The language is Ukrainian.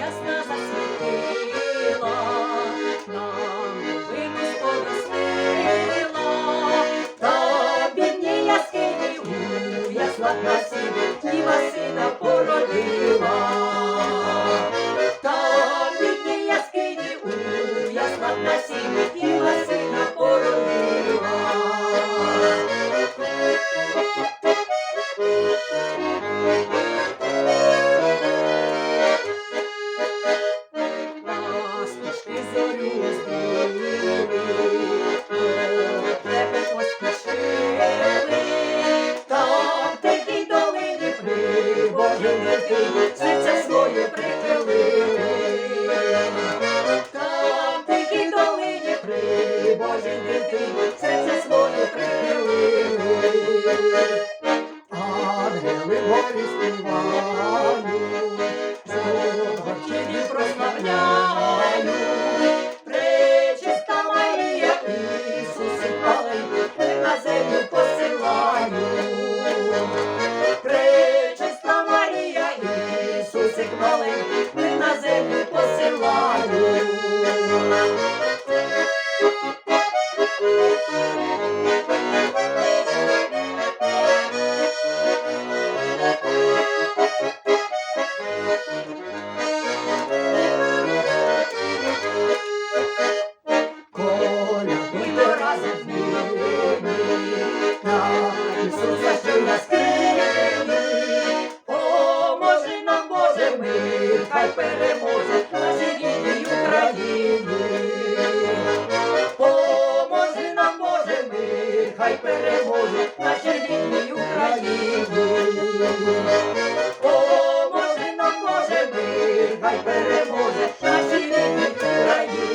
ясна засвітила, нам новину сповістила, та бідні яскині у ясла. All the hell it was, it. мир, хай переможе нашій рідній Україні. Поможи нам, Боже мир, хай переможе нашій рідній Україні. Поможи нам, Боже мир, хай переможе нашій рідній Україні.